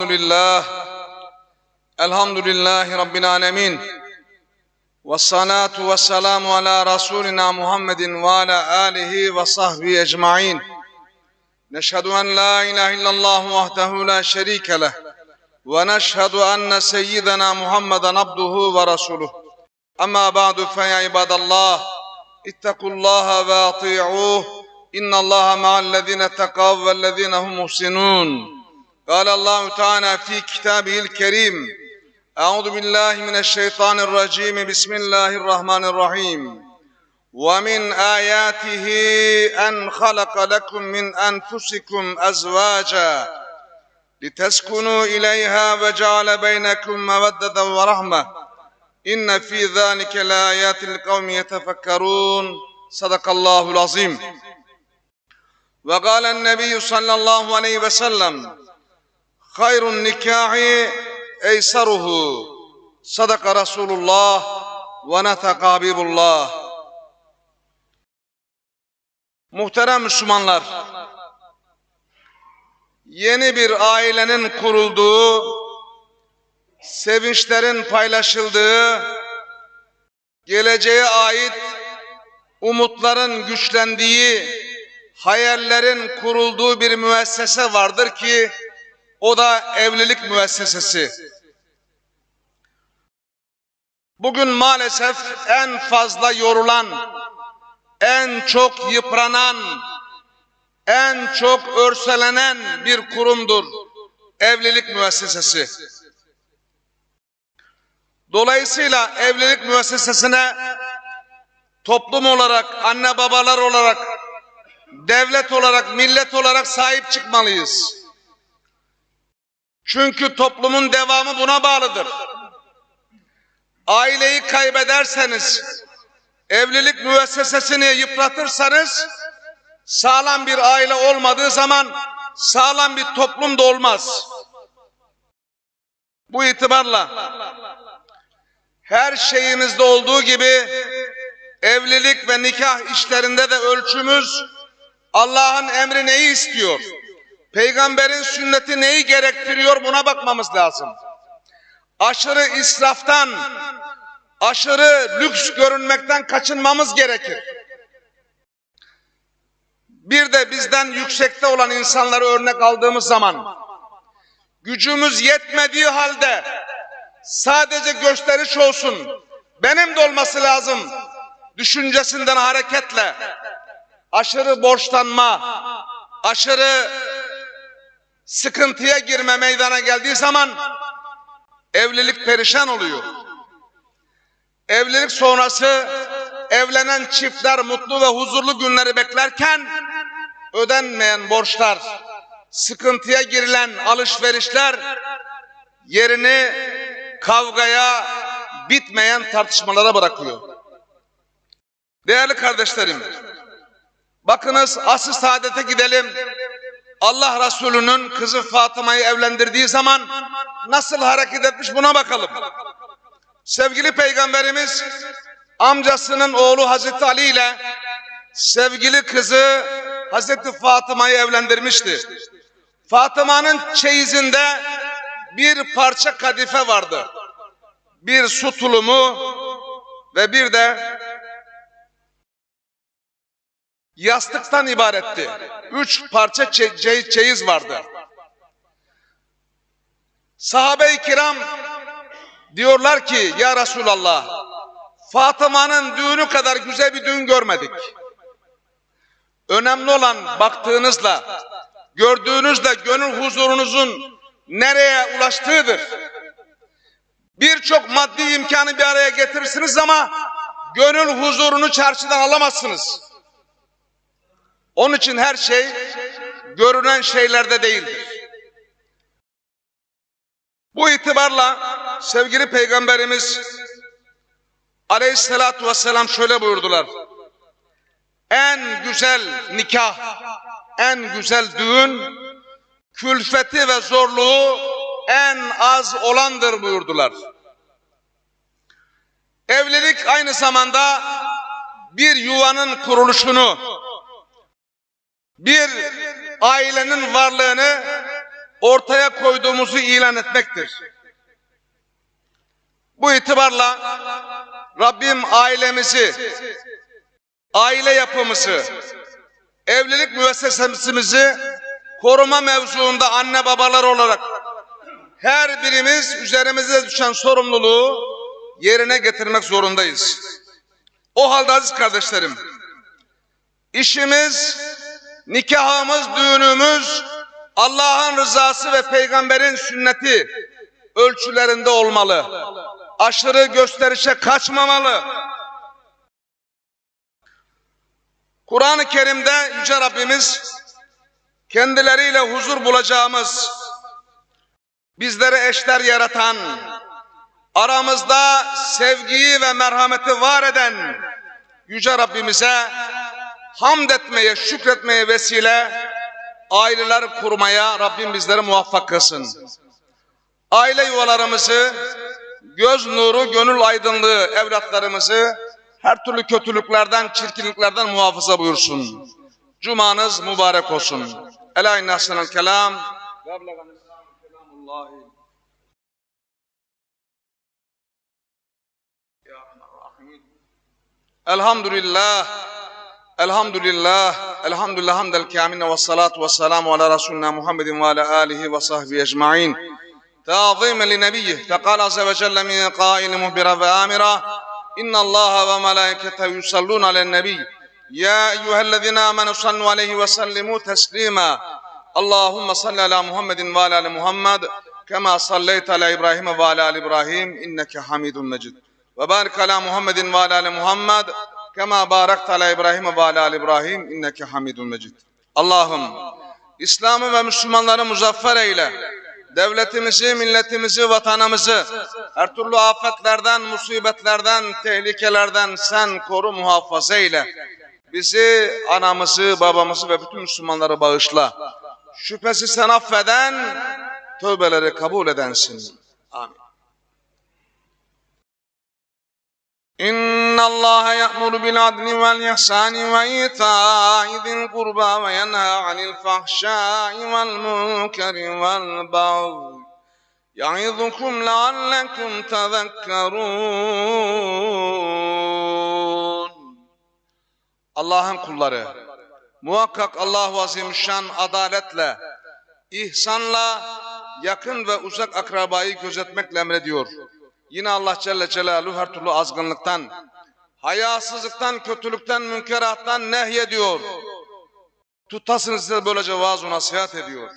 Elhamdülillah. Elhamdülillahi Rabbil Alemin. Ve salatu ve selamu ala Resulina Muhammedin ve ala alihi ve sahbihi ecma'in. Neşhedü en la ilahe illallah vahdehu la şerike leh. Ve neşhedü enne seyyidena Muhammeden abduhu ve resuluh Ama ba'du fe ya ibadallah. İttekullaha ve ati'uh. İnnallaha ma'allezine tekav vellezine hum muhsinun. قال الله تعالى في كتابه الكريم أعوذ بالله من الشيطان الرجيم بسم الله الرحمن الرحيم ومن آياته أن خلق لكم من أنفسكم أزواجا لتسكنوا إليها وجعل بينكم مودة ورحمة إن في ذلك لآيات لقوم يتفكرون صدق الله العظيم وقال النبي صلى الله عليه وسلم Hayrun nikahi eysaruhu. Sadaka Resulullah ve netaka Habibullah. Muhterem Müslümanlar, yeni bir ailenin kurulduğu, sevinçlerin paylaşıldığı, geleceğe ait umutların güçlendiği, hayallerin kurulduğu bir müessese vardır ki, o da evlilik müessesesi. Bugün maalesef en fazla yorulan, en çok yıpranan, en çok örselenen bir kurumdur evlilik müessesesi. Dolayısıyla evlilik müessesesine toplum olarak, anne babalar olarak, devlet olarak, millet olarak sahip çıkmalıyız. Çünkü toplumun devamı buna bağlıdır. Aileyi kaybederseniz, evlilik müessesesini yıpratırsanız, sağlam bir aile olmadığı zaman sağlam bir toplum da olmaz. Bu itibarla her şeyimizde olduğu gibi evlilik ve nikah işlerinde de ölçümüz Allah'ın emri neyi istiyor? Peygamberin sünneti neyi gerektiriyor buna bakmamız lazım. Aşırı israftan, aşırı lüks görünmekten kaçınmamız gerekir. Bir de bizden yüksekte olan insanları örnek aldığımız zaman gücümüz yetmediği halde sadece gösteriş olsun, benim de olması lazım düşüncesinden hareketle aşırı borçlanma, aşırı sıkıntıya girme meydana geldiği zaman evlilik perişan oluyor. Evlilik sonrası evlenen çiftler mutlu ve huzurlu günleri beklerken ödenmeyen borçlar, sıkıntıya girilen alışverişler yerini kavgaya, bitmeyen tartışmalara bırakıyor. Değerli kardeşlerim, bakınız asıl saadete gidelim. Allah Resulü'nün kızı Fatıma'yı evlendirdiği zaman nasıl hareket etmiş buna bakalım. Sevgili Peygamberimiz amcasının oğlu Hazreti Ali ile sevgili kızı Hazreti Fatıma'yı evlendirmişti. Fatıma'nın çeyizinde bir parça kadife vardı. Bir su tulumu ve bir de yastıktan ibaretti. Üç parça çe çeyiz vardı. Sahabe-i kiram diyorlar ki ya Resulallah Fatıma'nın düğünü kadar güzel bir düğün görmedik. Önemli olan baktığınızla, gördüğünüzle gönül huzurunuzun nereye ulaştığıdır. Birçok maddi imkanı bir araya getirirsiniz ama gönül huzurunu çarşıdan alamazsınız. Onun için her şey görünen şeylerde değildir. Bu itibarla sevgili peygamberimiz aleyhissalatu vesselam şöyle buyurdular. En güzel nikah, en güzel düğün, külfeti ve zorluğu en az olandır buyurdular. Evlilik aynı zamanda bir yuvanın kuruluşunu, bir ailenin varlığını ortaya koyduğumuzu ilan etmektir. Bu itibarla Rabbim ailemizi, aile yapımızı, evlilik müessesemizi koruma mevzuunda anne babalar olarak her birimiz üzerimize düşen sorumluluğu yerine getirmek zorundayız. O halde aziz kardeşlerim, işimiz, nikahımız, düğünümüz Allah'ın rızası ve peygamberin sünneti ölçülerinde olmalı. Aşırı gösterişe kaçmamalı. Kur'an-ı Kerim'de Yüce Rabbimiz kendileriyle huzur bulacağımız, bizlere eşler yaratan, aramızda sevgiyi ve merhameti var eden Yüce Rabbimize hamd etmeye, şükretmeye vesile aileler kurmaya Rabbim bizleri muvaffak kılsın. Aile yuvalarımızı, göz nuru, gönül aydınlığı evlatlarımızı her türlü kötülüklerden, çirkinliklerden muhafaza buyursun. Cumanız mübarek olsun. Ela innasınel kelam. Elhamdülillah. Hamdel kamine ve salatu ve selamu ala Resulina Muhammedin ve ala alihi ve sahbihi ecma'in. تعظيما لنبيه فقال عز وجل من قائل مهبرا وآمرا إن الله وملائكته يصلون على النبي يا أيها الذين آمنوا صلوا عليه وسلموا تسليما اللهم صل على محمد وعلى آل محمد كما صليت على إبراهيم وعلى آل إبراهيم إنك حميد مجيد وبارك على محمد وعلى آل محمد Kema barakta ala İbrahim ve ala İbrahim inneke hamidun mecid. Allah'ım İslam'ı ve Müslümanları muzaffer eyle. Devletimizi, milletimizi, vatanımızı her türlü afetlerden, musibetlerden, tehlikelerden sen koru muhafaza eyle. Bizi, anamızı, babamızı ve bütün Müslümanları bağışla. Şüphesiz sen affeden, tövbeleri kabul edensin. Amin. إن الله يأمر بالعدل والإحسان وإيتاء ذي القربى وينهى عن الفحشاء والمنكر والبغي يعظكم لعلكم تذكرون Allah'ın kulları muhakkak Allahu Azimüşşan adaletle, ihsanla yakın ve uzak akrabayı gözetmekle emrediyor. Yine Allah Celle Celaluhu her türlü azgınlıktan, hayasızlıktan, kötülükten, münkerattan nehyediyor. Tutasınız size böylece vaaz nasihat ediyor.